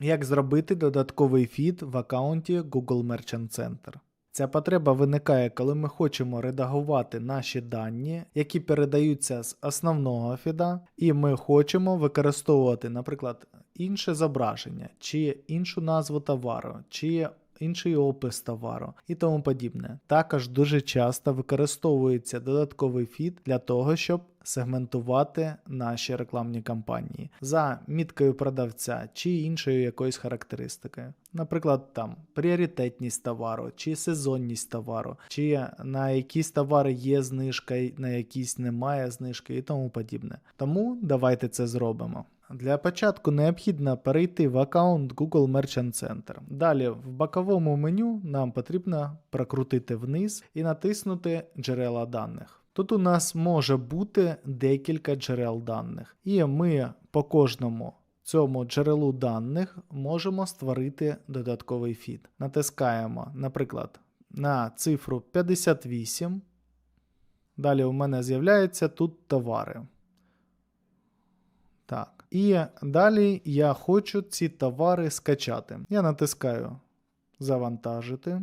Як зробити додатковий фід в аккаунті Google Merchant Center? Ця потреба виникає, коли ми хочемо редагувати наші дані, які передаються з основного фіда, і ми хочемо використовувати, наприклад, інше зображення, чи іншу назву товару, чи інший опис товару і тому подібне. Також дуже часто використовується додатковий фід для того, щоб сегментувати наші рекламні кампанії за міткою продавця чи іншою якоюсь характеристикою. Наприклад, там пріоритетність товару, чи сезонність товару, чи на якісь товари є знижка, на якісь немає знижки і тому подібне. Тому давайте це зробимо. Для початку необхідно перейти в аккаунт Google Merchant Center. Далі в боковому меню нам потрібно прокрутити вниз і натиснути джерела даних. Тут у нас може бути декілька джерел даних, і ми по кожному цьому джерелу даних можемо створити додатковий фід. Натискаємо, наприклад, на цифру 58. Далі у мене з'являються тут товари. Так. І далі я хочу ці товари скачати. Я натискаю Завантажити.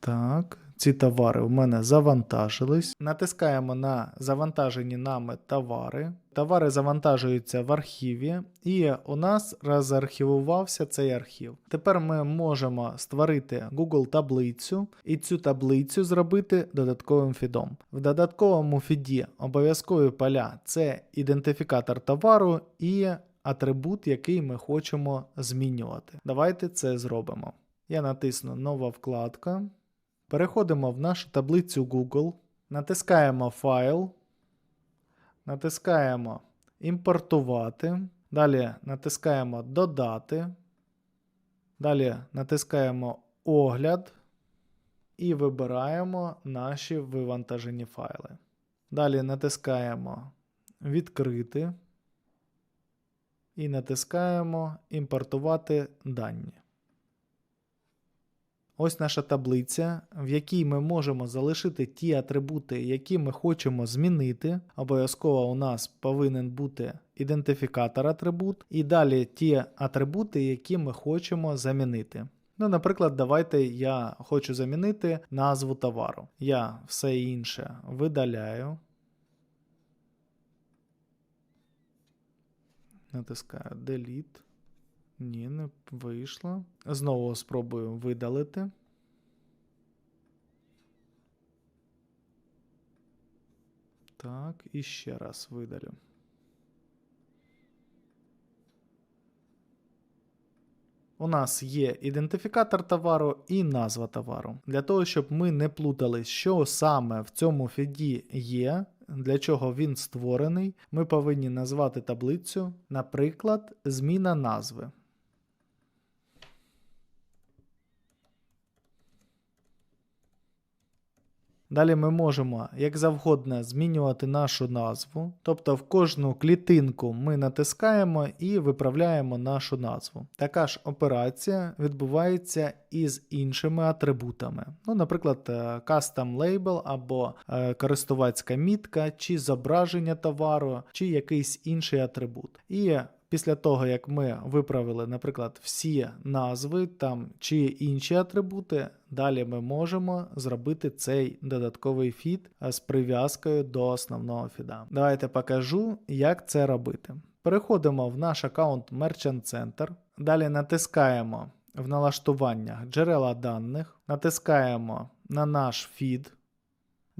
Так, ці товари у мене завантажились. Натискаємо на завантажені нами товари. Товари завантажуються в архіві, і у нас розархівувався цей архів. Тепер ми можемо створити Google таблицю і цю таблицю зробити додатковим фідом. В додатковому фіді обов'язкові поля це ідентифікатор товару і атрибут, який ми хочемо змінювати. Давайте це зробимо. Я натисну нова вкладка. Переходимо в нашу таблицю Google, натискаємо файл, натискаємо імпортувати, далі натискаємо додати, далі натискаємо огляд і вибираємо наші вивантажені файли. Далі натискаємо відкрити і натискаємо імпортувати дані. Ось наша таблиця, в якій ми можемо залишити ті атрибути, які ми хочемо змінити. Обов'язково у нас повинен бути ідентифікатор атрибут, і далі ті атрибути, які ми хочемо замінити. Ну, наприклад, давайте я хочу замінити назву товару. Я все інше видаляю. Натискаю Delete. Ні, не вийшло. Знову спробую видалити. Так, і ще раз видалю. У нас є ідентифікатор товару і назва товару. Для того, щоб ми не плутали, що саме в цьому фіді є, для чого він створений, ми повинні назвати таблицю, наприклад, зміна назви. Далі ми можемо як завгодно змінювати нашу назву, тобто в кожну клітинку ми натискаємо і виправляємо нашу назву. Така ж операція відбувається із іншими атрибутами. Ну, Наприклад, е, custom label або е, користувацька мітка, чи зображення товару, чи якийсь інший атрибут. І Після того, як ми виправили, наприклад, всі назви там чи інші атрибути, далі ми можемо зробити цей додатковий фід з прив'язкою до основного фіда. Давайте покажу, як це робити. Переходимо в наш аккаунт Merchant Center, далі натискаємо в налаштуваннях джерела даних, натискаємо на наш фід.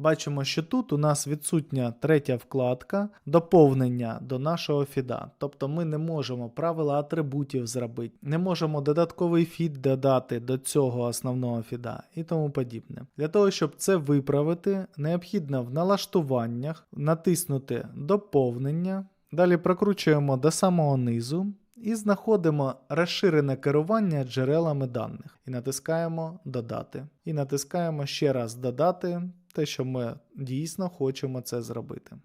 Бачимо, що тут у нас відсутня третя вкладка доповнення до нашого фіда. Тобто ми не можемо правила атрибутів зробити, не можемо додатковий фід додати до цього основного фіда і тому подібне. Для того, щоб це виправити, необхідно в налаштуваннях натиснути доповнення. Далі прокручуємо до самого низу і знаходимо розширене керування джерелами даних. І натискаємо Додати. І натискаємо ще раз Додати те, що ми дійсно хочемо це зробити.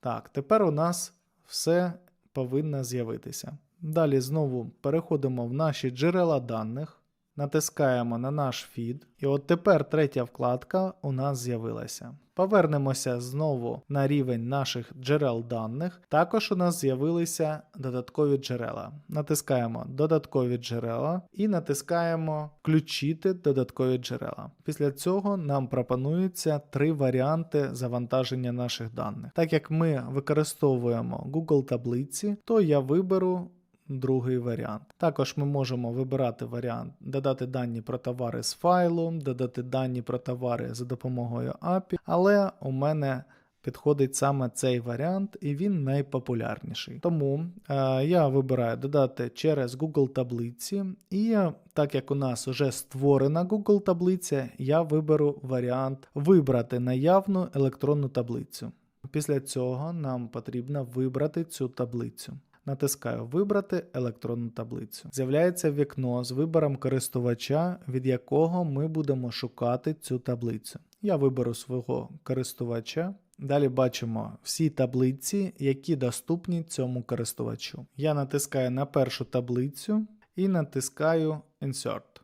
Так, тепер у нас все повинно з'явитися. Далі знову переходимо в наші джерела даних, натискаємо на наш фід, і от тепер третя вкладка у нас з'явилася. Повернемося знову на рівень наших джерел даних. Також у нас з'явилися додаткові джерела. Натискаємо додаткові джерела і натискаємо включити додаткові джерела. Після цього нам пропонуються три варіанти завантаження наших даних. Так як ми використовуємо Google таблиці, то я виберу другий варіант. Також ми можемо вибирати варіант додати дані про товари з файлу, додати дані про товари за допомогою API, але у мене підходить саме цей варіант, і він найпопулярніший. Тому е, я вибираю додати через Google таблиці, і так як у нас вже створена Google таблиця, я виберу варіант вибрати наявну електронну таблицю. Після цього нам потрібно вибрати цю таблицю. Натискаю Вибрати електронну таблицю. З'являється вікно з вибором користувача, від якого ми будемо шукати цю таблицю. Я виберу свого користувача. Далі бачимо всі таблиці, які доступні цьому користувачу. Я натискаю на першу таблицю і натискаю Insert,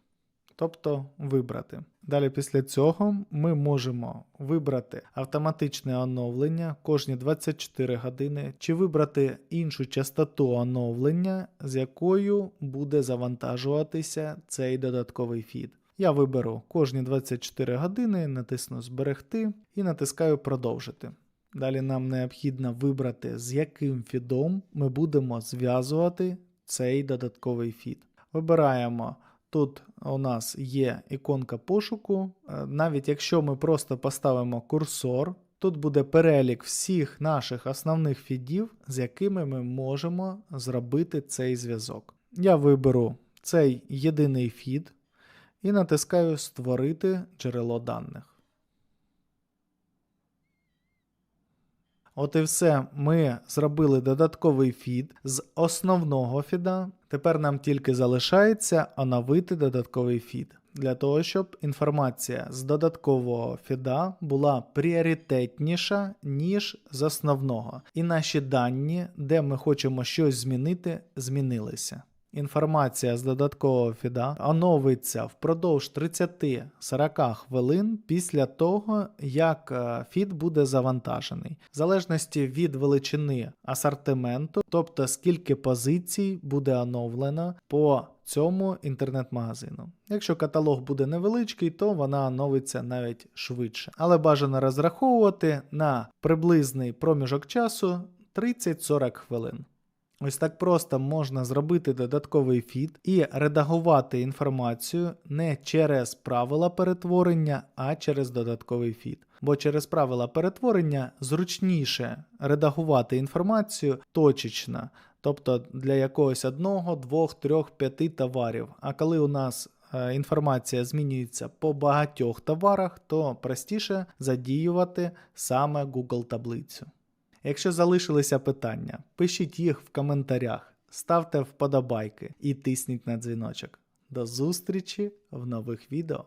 тобто вибрати. Далі після цього ми можемо вибрати автоматичне оновлення кожні 24 години, чи вибрати іншу частоту оновлення, з якою буде завантажуватися цей додатковий фід. Я виберу кожні 24 години, натисну Зберегти і натискаю Продовжити. Далі нам необхідно вибрати, з яким фідом ми будемо зв'язувати цей додатковий фід. Вибираємо. Тут у нас є іконка пошуку. Е, Навіть якщо ми просто поставимо курсор, тут буде перелік всіх наших основних фідів, з якими ми можемо зробити цей зв'язок. Я виберу цей єдиний фід і натискаю Створити джерело даних. От і все. Ми зробили додатковий фід з основного фіда. Тепер нам тільки залишається оновити додатковий фід. Для того, щоб інформація з додаткового фіда була пріоритетніша, ніж з основного. І наші дані, де ми хочемо щось змінити, змінилися. Інформація з додаткового фіда оновиться впродовж 30-40 хвилин після того, як е, фід буде завантажений, в залежності від величини асортименту, тобто скільки позицій буде оновлено по цьому інтернет-магазину. Якщо каталог буде невеличкий, то вона оновиться навіть швидше. Але бажано розраховувати на приблизний проміжок часу 30-40 хвилин. Ось так просто можна зробити додатковий фід і редагувати інформацію не через правила перетворення, а через додатковий фід. Бо через правила перетворення зручніше редагувати інформацію точечно, тобто для якогось одного, двох, трьох, п'яти товарів. А коли у нас е, інформація змінюється по багатьох товарах, то простіше задіювати саме Google таблицю. Якщо залишилися питання, пишіть їх в коментарях, ставте вподобайки і тисніть на дзвіночок. До зустрічі в нових відео!